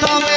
તમે